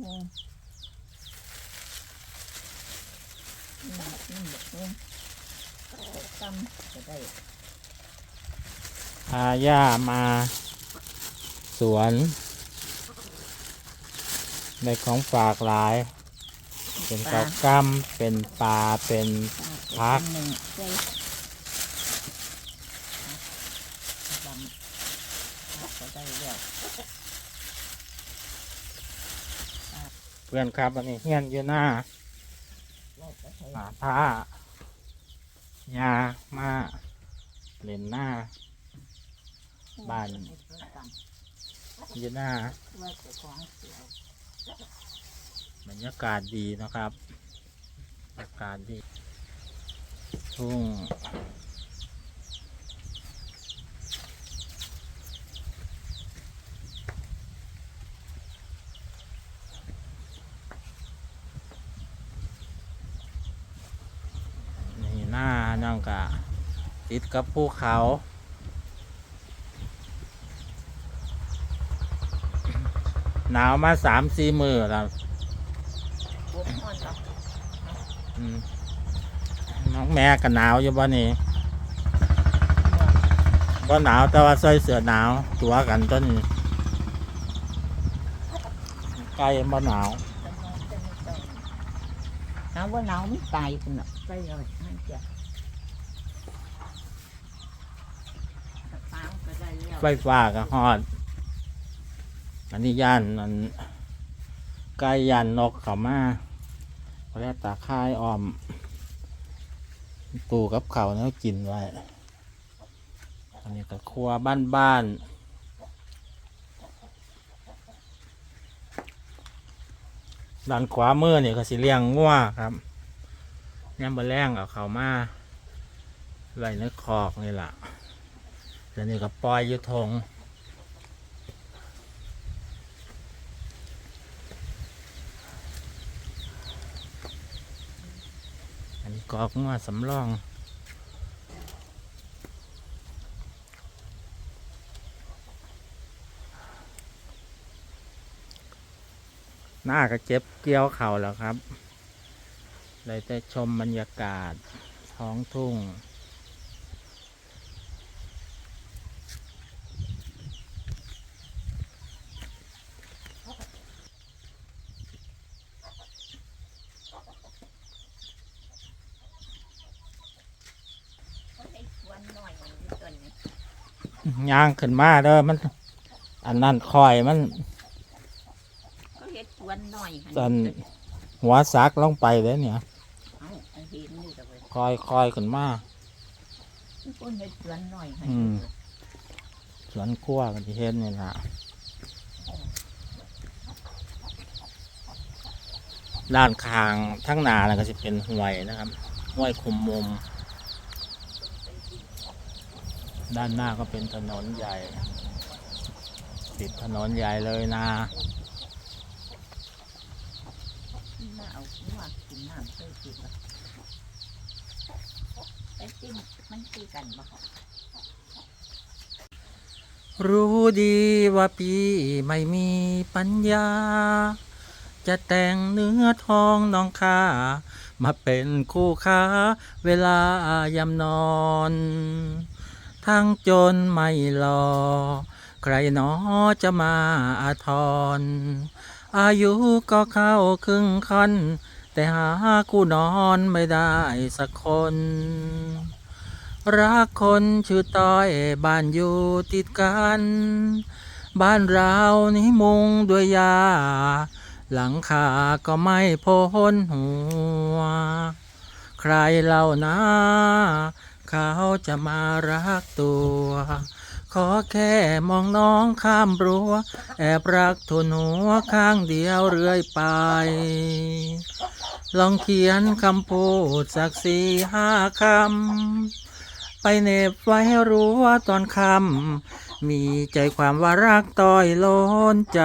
ฮวงนี่นี่บักฮวงตำก็ได้พาย่ามา สวนในของฝากหลาย เป็นเกากำเป็นปลา เป็นพัก หนึ่งใส่ดำพักก็ได้แล้ว เพื่อนครับอันนี้เฮียนอยู่หน้าเราหาผ้ายามาเล่นหน้า บ้าน อยู่หน้าบรรยากาศดีนะครับ อากาศดีทุ่งนี่ห น้าน้องกะติดกับภูเขา หนาวมาสามสี่มือแล้วบุกนอนหลับอืมน้องแม่ก็หนาวอยู่บ่นี่บ่หนาวแต่ว่าใส่เสื้อหนาว ตัวกันต้นนี้ใกล้บ่หนาวจะนอนจะไม่ไปหนาวว่าหนาวไม่ตายคุณน่ะไปเลยให้เจ้าตามก็ ไฟฟ้าก็ฮอด อันนี้ย่านอันใกล้ย่านนกเขามาเขาเรียกตาค่ายออม ตูกับเขาเนี่ยกินไว้ อันนี้ก็ครัวบ้านบ้านด้านขวามือเนี่ยก็สิเลี้ยงงัวครับย่ำบะแรงเอาเขามาไว้ในคอกนี่แหละ เดี๋ยวนี้ก็ปล่อยอยู่ทงอันนี้กอกงัวสำรองหน้าก็เจ็บเกี่ยวเข่าแล้วครับ เลยได้ชมบรรยากาศท้องทุ่ง เขาให้ชวนหน่อยอยู่ต้นนี้ ย่างขึ้นมาเด้อมัน อันนั้นคอยมันเขาเฮ็ดชวนหน่อยหั่อันหัวซักลงไปเลยเนี่ยเอาอันเห็นอยู่แต่เว้ยคอยคอยขึ้นมาคนเฮ็ดชวนหน่อยให้อืมสวนกล้วกันที่เห็นนี่นะด้านข้างทั้งหนาแล้วก็จะเป็นห้วยนะครับห้วยคุมมุม ด้านหน้าก็เป็นถนนใหญ่ ติดถนนใหญ่เลยนะมาเอาหัวกินน้ำเคยกินบ่ไอ้จิ้มมันคือกันบ่รู้ดีว่าพี่ไม่มีปัญญา จะแต่งเนื้อทองน้องค่ามาเป็นคู่ค้าเวลายำนอน ทั้งจนไม่รอใครหนอจะมาอาทรอายุก็เข้าครึ่งคัน แต่หาคู่นอนไม่ได้สักคน รักคนชื่อต้อยบ้านอยู่ติดกัน บ้านเรานี่มุงด้วยยา หลังคาก็ไม่พ้นหัว ใครเล่านะ เขาจะมารักตัว ขอแค่มองน้องข้ามรั้ว แอบรักทุนหัวข้างเดียวเรื่อยไป ลองเขียนคำพูดสักสี่ห้าคำ ไปเน็บไว้รู้ว่าตอนคำมีใจความว่ารักต้อยล้นใจ